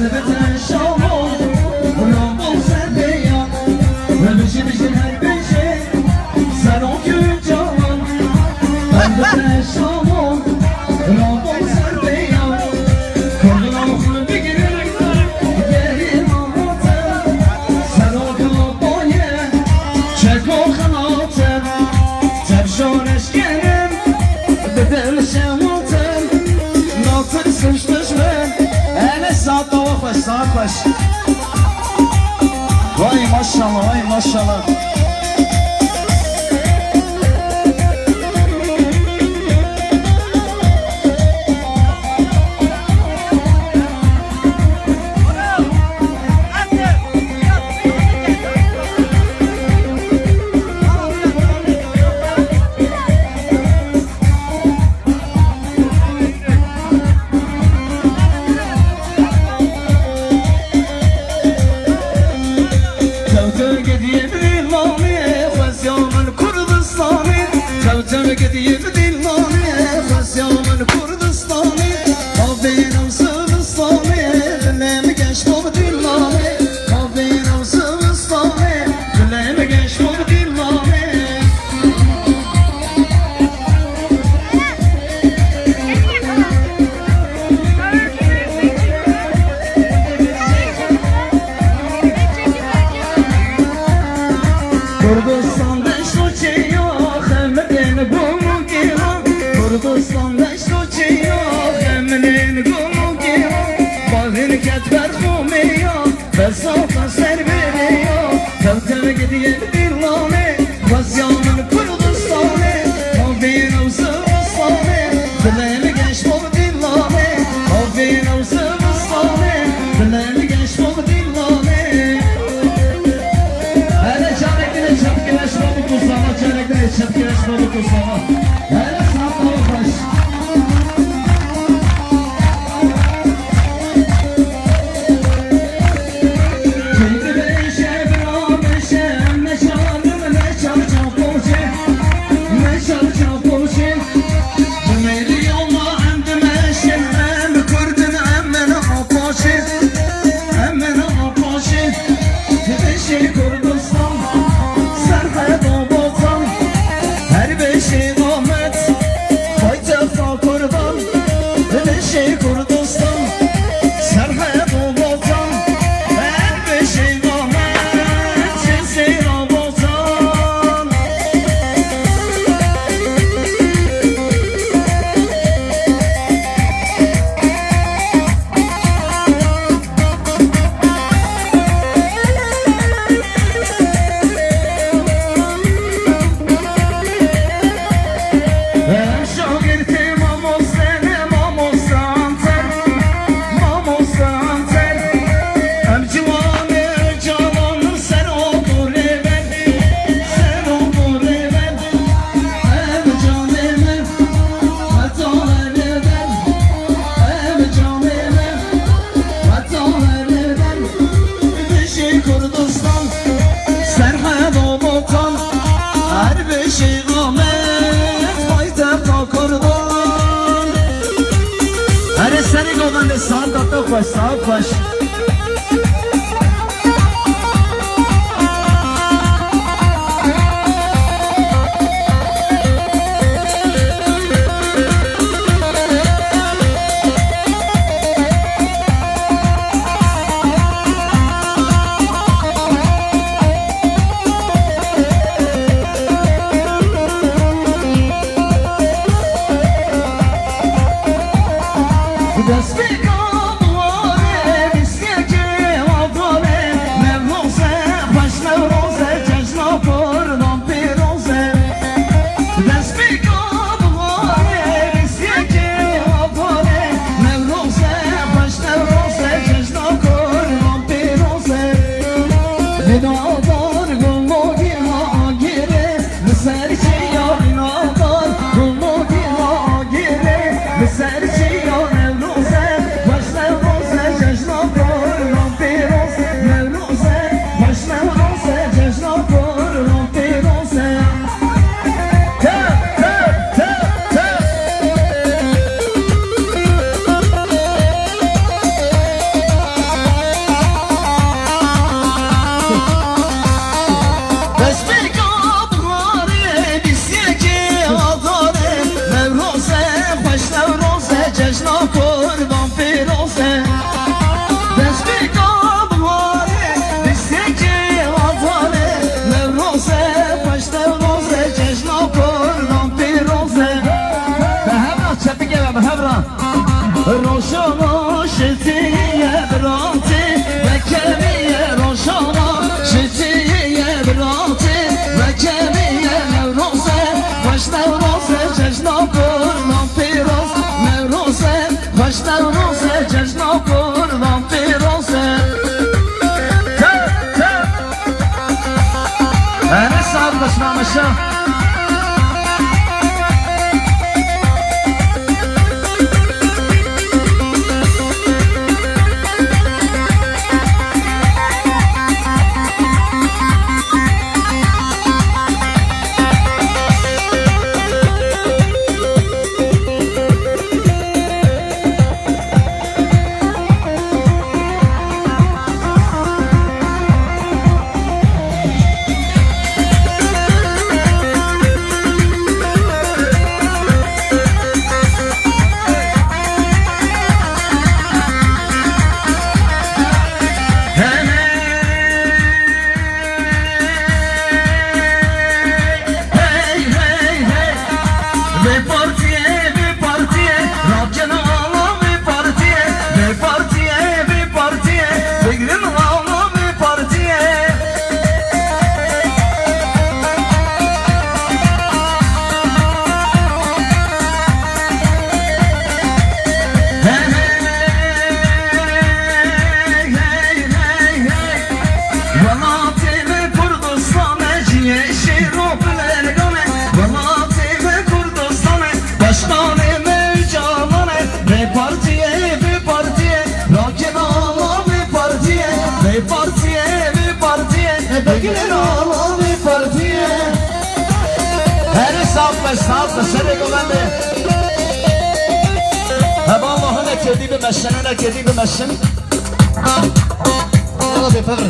자, kardeş. Vay maşallah, vay maşallah. You. end Aman ne sandıkta koy sağ koş. गिरनो में परती है हर साहब में साहब दसरे को बंदे अब Allah ne kedi bir meşen ne kedi bir meşen. Allah bir pavr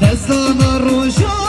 Destana rojana